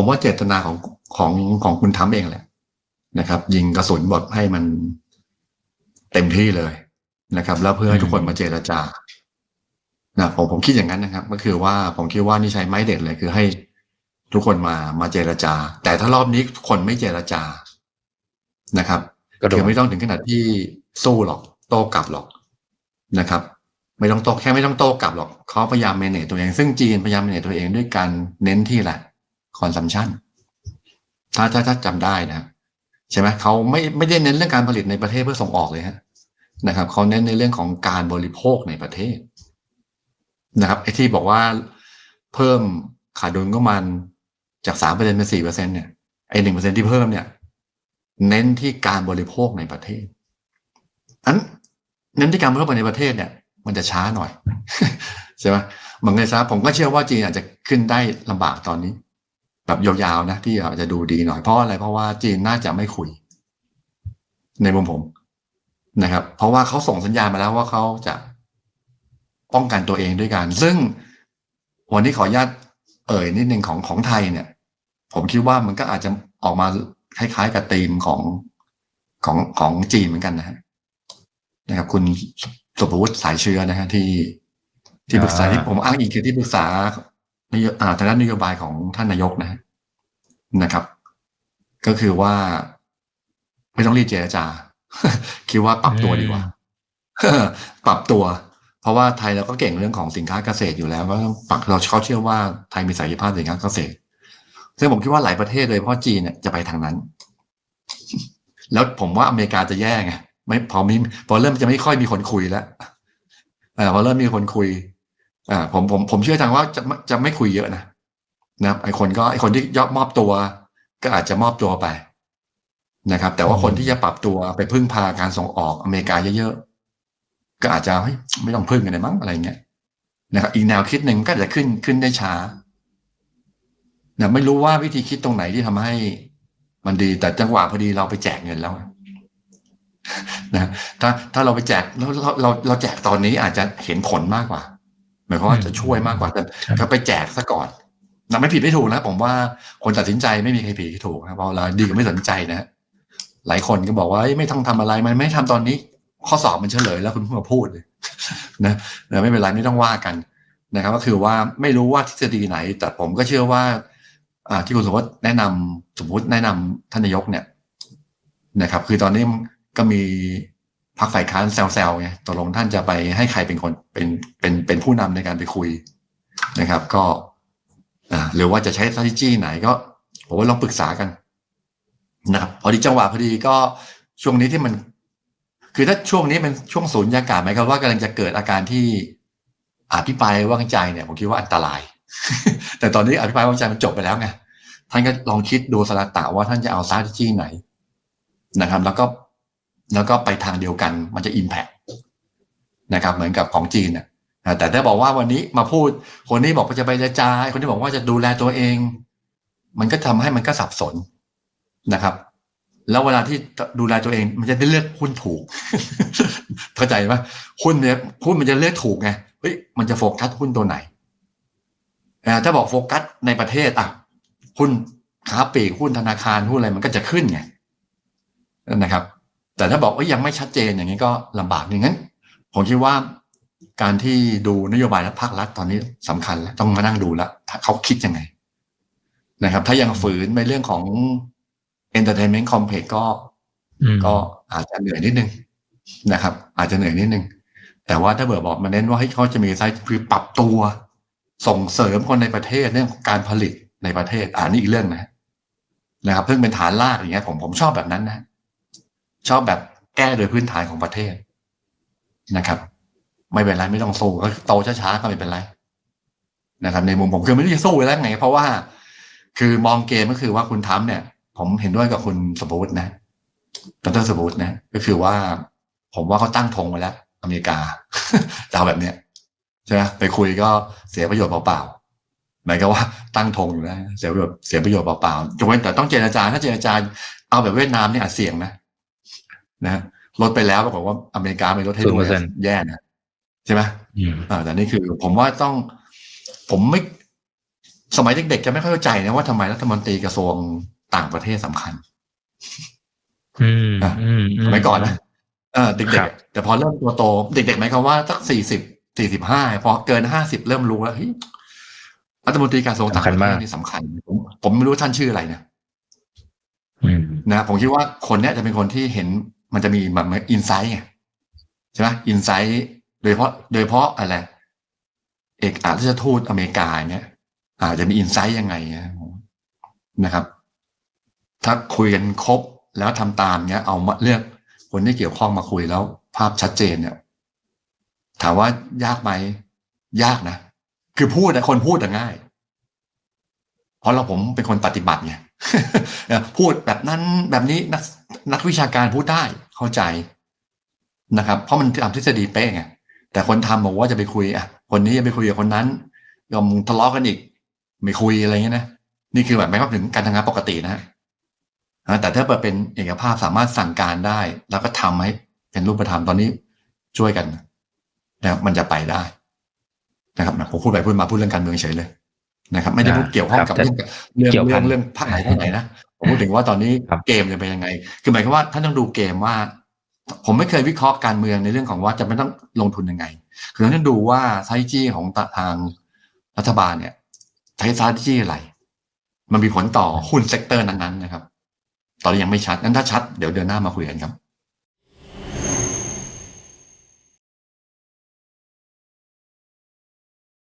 ผมว่าเจตนาของของของคุณทำเองแหละนะครับ ยิงกระสุนบทให้มันเต็มที่เลยนะครับ แล้วเพื่อให้ทุกคนมาเจรจานะผมผมคิดอย่างนั้นนะครับ ก็คือว่าผมคิดว่านี่ใช้ไม้เด็ดเลยคือให้ทุกคนมามาเจรจา แต่ถ้ารอบนี้คนไม่เจรจานะครับก็โดคือนไม่ต้องถึงขนาดที่สู้หรอกโต้กลับหรอกนะครับ ไม่ต้องโต้แค่ไม่ต้องโต้กลับหรอกเขาพยายามเมเนจตัวเอง ซึ่งจีนพยายามเมเนจตัวเองด้วยการเน้นที่แหละ คอนซัมชันถ้าถ้าถ้าจำได้นะใช่ไหมเขาไม่ไม่ได้เน้นเรื่องการผลิตในประเทศเพื่อส่งออกเลยฮะนะครับเขาเน้นในเรื่องของการบริโภคในประเทศนะครับไอ้ที่บอกว่าเพิ่มขาดดุลก็มันจากสามเปอร์เซ็นเป็นสี่เปอร์เซ็นเนี่ยไอ้หนึ่งเปอร์เซ็นที่เพิ่มเนี่ย เน้นที่การบริโภคในประเทศอันเน้นที่การบริโภคในประเทศเนี่ย มันจะช้าหน่อยใช่ไหมมันก็ช้าผมก็เชื่อว่าจีนอาจจะขึ้นได้ลำบากตอนนี้ แบบยาวๆนะที่อาจจะดูดีหน่อยเพราะอะไรเพราะว่าจีนน่าจะไม่คุย ในมุมผมนะครับ เพราะว่าเขาส่งสัญญาณมาแล้วว่าเขาจะป้องกันตัวเองด้วยกัน ซึ่งวันนี้ขออนุญาตเอ่ยนิดนึงของของไทยเนี่ย ผมคิดว่ามันก็อาจจะออกมาคล้ายๆกับธีมของของของจีนเหมือนกันนะฮะนะครับ คุณสุภวุฒิสายเชื้อนะฮะที่ที่ปรึกษาอ่าที่ผมอ้างอิงคือที่ปรึกษา นโยอ่าทางด้านนโยบายของท่านนายกนะฮะนะครับ ก็คือว่า ไม่ต้องรีบเจรจา คิดว่าปรับตัวดีกว่าปรับตัว เพราะว่าไทยเราก็เก่งเรื่องของสินค้าเกษตรอยู่แล้วก็ต้องปรับเราเขาเชื่อว่าไทยมีศักยภาพสินค้าเกษตรซึ่งผมคิดว่าหลายประเทศเลยเพราะจีนเนี่ยจะไปทางนั้น แล้วผมว่าอเมริกาจะแย่ไงไม่พอมีพอเริ่มจะไม่ค่อยมีคนคุยแล้วเออพอเริ่มมีคนคุย อ่าผมผมผมเชื่อทางว่าจะจะไม่คุยเยอะนะนะครับไอคนก็ไอคนที่ยอมมอบตัว ก็อาจจะมอบตัวไปนะครับ แต่ว่าคนที่จะปรับตัวไปพึ่งพาการส่งออกอเมริกาเยอะๆก็อาจจะเฮ้ยไม่ต้องพึ่งกันเลยมั้งอะไรเงี้ยนะครับอีกแนวคิดหนึ่งก็อาจจะขึ้นขึ้นได้ช้านะไม่รู้ว่าวิธีคิดตรงไหนที่ทำให้มันดีแต่จังหวะพอดีเราไปแจกเงินแล้วนะถ้าถ้าเราไปแจกแล้วเราเราเราแจกตอนนี้อาจจะเห็นผลมากกว่าห มายความว่าจะช่วยมากกว่าแต่ครับก็ไปแจกซะก่อนนะไม่ผิดไม่ถูกนะผมว่าคนตัดสินใจไม่มีใครผิดใครถูกนะเพราะเราดีกับไม่สนใจนะหลายคนก็บอกว่าเอ้ยไม่ต้องทำอะไรมันไม่ทำตอนนี้ ข้อสอบมันเฉลยแล้วคุณเพิ่งมาพูดเลยนะนะไม่เป็นไรไม่ต้องว่ากันนะครับ ก็คือว่าไม่รู้ว่าทฤษฎีไหน แต่ผมก็เชื่อว่า อ่าที่คุณสมมติแนะนำสมมติแนะนำท่านนายกเนี่ยนะครับ คือตอนนี้ก็มี พรรคฝ่ายค้านแซวๆไงตกลงท่านจะไปให้ใครเป็นคนเป็นเป็นเป็นผู้นำในการไปคุยนะครับ ก็หรือว่าจะใช้ strategy ไหนก็ผมว่าลองปรึกษากันนะครับพอดีจังหวะพอดีก็ช่วงนี้ที่มัน คือถ้าช่วงนี้เป็นช่วงศูนย์ยากาศไหมครับว่ากำลังจะเกิดอาการที่อภิปรายว่างใจเนี่ยผมคิดว่าอันตราย แต่ตอนนี้อภิปรายว่างใจมันจบไปแล้วไงท่านก็ลองคิดดูสลัตะว่าท่านจะเอา strategy ไหนนะครับ แล้วก็ แล้วก็ไปทางเดียวกันมันจะ impact นะครับเหมือนกับของจีนนะอ่าแต่ถ้าบอกว่าวันนี้มาพูดคนนี้บอกว่าจะไปจรจาคนนี้บอกว่าจะดูแลตัวเอง มันก็ทำให้มันก็สับสนนะครับ แล้วเวลาที่ดูแลตัวเอง มันจะได้เลือกหุ้นถูก เข้าใจไหมหุ้นเนี่ยหุ้นมันจะเลือกถูกไงเฮ้ยมันจะโฟกัสหุ้นตัวไหนอ่าถ้าบอกโฟกัสในประเทศอะหุ้นค้าปลีกหุ้นธนาคารหุ้นอะไรมันก็จะขึ้นไงนะครับ แต่ถ้าบอกว่ายังไม่ชัดเจนอย่างนี้ก็ลำบากอย่างนั้นผมคิดว่าการที่ดูนโยบายและภาครัฐตอนนี้สำคัญแล้วต้องมานั่งดูแล้วเขาคิดยังไง นะครับ ถ้ายังฝืนในเรื่องของ entertainment complex ก็อืมก็อาจจะเหนื่อยนิดนึงนะครับ อาจจะเหนื่อยนิดนึง แต่ว่าถ้าเบิดบอกมาเน้นว่าให้เขาจะมีไซต์คือปรับตัว ส่งเสริมคนในประเทศเรื่องของการผลิตในประเทศอ่านี่อีกเรื่องนะนะครับซึ่งเป็นฐานรากอย่างเงี้ยผมผมชอบแบบนั้นนะ ชอบแบบแก้โดยพื้นฐานของประเทศนะครับ ไม่เป็นไรไม่ต้องสู้ก็โตช้าๆก็ไม่เป็นไรนะครับ ในมุมผมคือไม่รู้จะสู้แล้วไง เพราะว่า คือมองเกมก็คือว่าคุณทำเนี่ย ผมเห็นด้วยกับคุณสมบูรณ์นะดรสมบูรณ์นะ ก็คือว่า ผมว่าเขาตั้งธงไว้แล้ว อเมริกาจะเอาแบบเนี้ยใช่ไหมไปคุยก็เสียประโยชน์เปล่าๆหมายก็ว่าตั้งธงอยู่แล้วเสียประโยชน์เสียประโยชน์เปล่าๆจงเว้นแต่ต้องเจรจาถ้าเจรจาเอาแบบเวียดนามเนี่ยอาจเสี่ยงนะ นะลดไปแล้วปรากฏว่าอเมริกาไม่ลดให้ด้วย0%แย่นะใช่ไหมอืมอ่าแต่นี่คือผมว่าต้อง ผมไม่ สมัยเด็กๆจะไม่ค่อยเข้าใจนะว่าทำไมรัฐมนตรีกระทรวงต่างประเทศสำคัญอืมอะอืมสมัยก่อนนะเออเด็คกรับๆแต่พอเริ่มตัวโตเด็กๆหมายความว่าสักสี่สิบสี่สิบห้าพอเกินห้าสิบเริ่มรู้แล้วเฮ้ยรัฐมนตรีกระทรวงต่างประเทศนี่สำคัญ ผมผมไม่รู้ท่านชื่ออะไรนะอืมนะผมคิดว่าคนเนี้ยจะเป็นคนที่เห็น มันจะมีแบบอินไซต์ไงใช่ไหมอินไซต์โดยเฉพาะโดยเฉพาะอะไร เอกอัครราชทูตอเมริกาเนี่ย อาจจะมีอินไซต์ยังไงนะครับ ถ้าคุยกันครบแล้วทำตามเนี้ย เอามาเลือกคนที่เกี่ยวข้องมาคุยแล้ว ภาพชัดเจนเนี่ย ถามว่ายากไหมยากนะคือพูดนะคนพูดง่าย เพราะเราผมเป็นคนปฏิบัติไงพูดแบบนั้นแบบนี้นัก นักวิชาการพูดได้เข้าใจนะครับ เพราะมันตามทฤษฎีเป๊ะไงแต่คนทำบอกว่าจะไปคุยอะ คนนี้จะไปคุยกับคนนั้นยอมทะเลาะกันอีก ไม่คุยอะไรเงี้ยนะนี่คือแบบไม่ว่าถึงการทำงานปกตินะฮะอ่าแต่ถ้าเปิดเป็นเอกภาพสามารถสั่งการได้ แล้วก็ทำให้เป็นรูปธรรมตอนนี้ช่วยกันนะครับมันจะไปได้นะครับนะผมพูดไปพูดมาพูดเรื่องการเมืองเฉยเลยนะครับ ไม่ได้พูดเกี่ยวข้องกับครับเรื่องเรื่องเกี่ยวพัเรื่อนงเรื่องภาคไหนภาคไหนนะ ผมพูดถึงว่าตอนนี้ครับเกมจะเป็นยังไง คือหมายความว่าท่านต้องดูเกมว่า ผมไม่เคยวิเคราะห์การเมืองในเรื่องของว่าจะไม่ต้องลงทุนยังไง คือต้องดูว่าไซจี้ของทางรัฐบาลเนี่ยใช้ไซจี้อะไร มันมีผลต่อหุ้นเซกเตอร์นั้นๆนะครับ ตอนนี้ยังไม่ชัดงั้นถ้าชัดเดี๋ยวเดือนหน้ามาคุยกันครับ